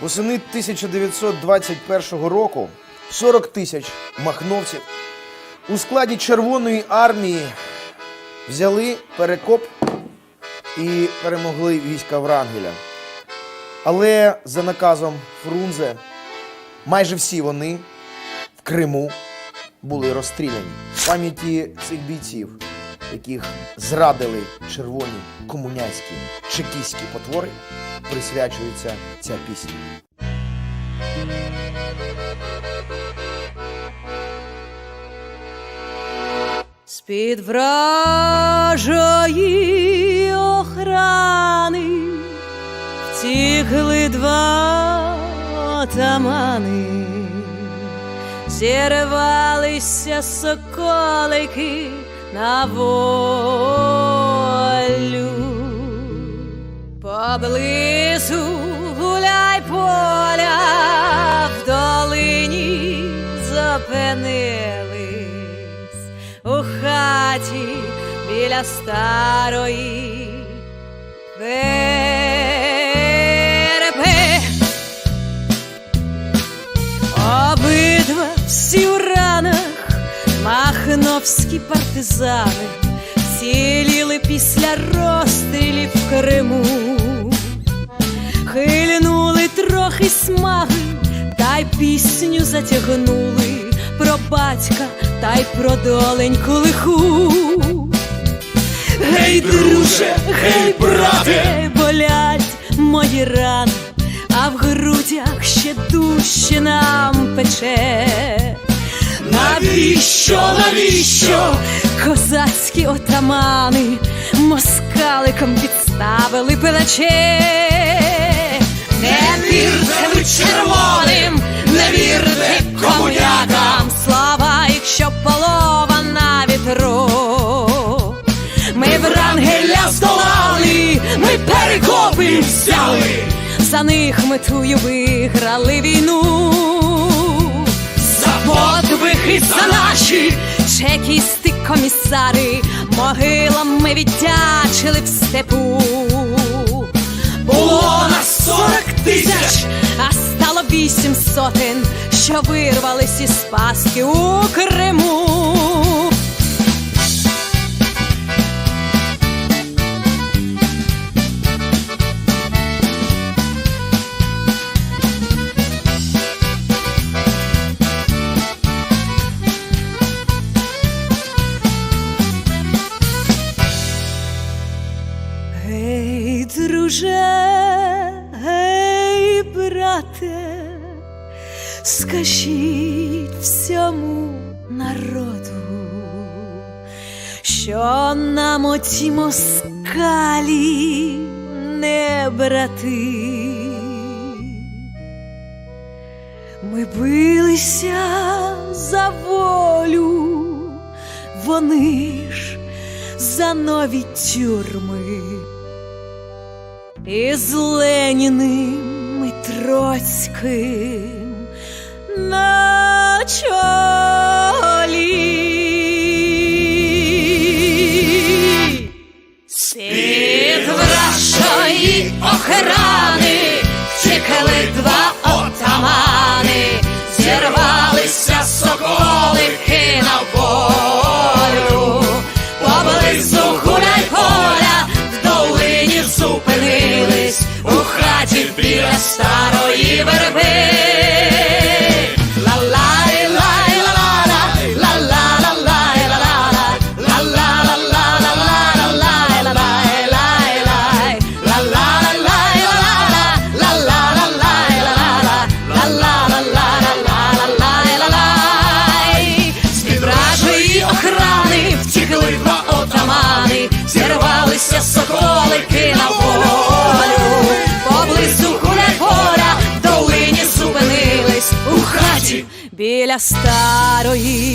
Восени 1921 року 40 тисяч махновців у складі Червоної армії взяли перекоп і перемогли війська Врангеля. Але за наказом Фрунзе майже всі вони в Криму були розстріляні. Пам'яті цих бійців, яких зрадили червоні комуняцькі чекістські потвори, присвячується ця пісня. З-під вражої охрани втікли два отамани, зірвалися соколики на волю. Поблизу гуляй поля в долині зупинились у хаті біля старої верби. Обидва всі у ранах махновські партизани ціліли після розстрілів в Криму. Хильнули трохи смаги, та й пісню затягнули про батька та й про доленьку лиху. Гей, друже, гей, брате, болять мої рани, а в грудях ще дужче нам пече. Навіщо, навіщо козацькі отамани москаликом підставили пелече? Не вірте ви червоним, не вірте за них метую виграли війну. За подвиги за наші чекісти комісари, могилами віддячили в степу. Було нас сорок тисяч, а стало вісім сотень, що вирвались із паски у Криму. Скажіть всьому народу, що нам оті москалі не брати. Ми билися за волю, вони ж за нові тюрми. І з Леніним і Троцьким на чолі. З-під вражої охрани два отамани, зірвалися соколики на волю, поблизу гуляй поля, в долині зупинились у хаті біля втікли два отамани, зірвалися соколики на волю. Поблизу гуляй поля, долині зупинились. У хаті біля старої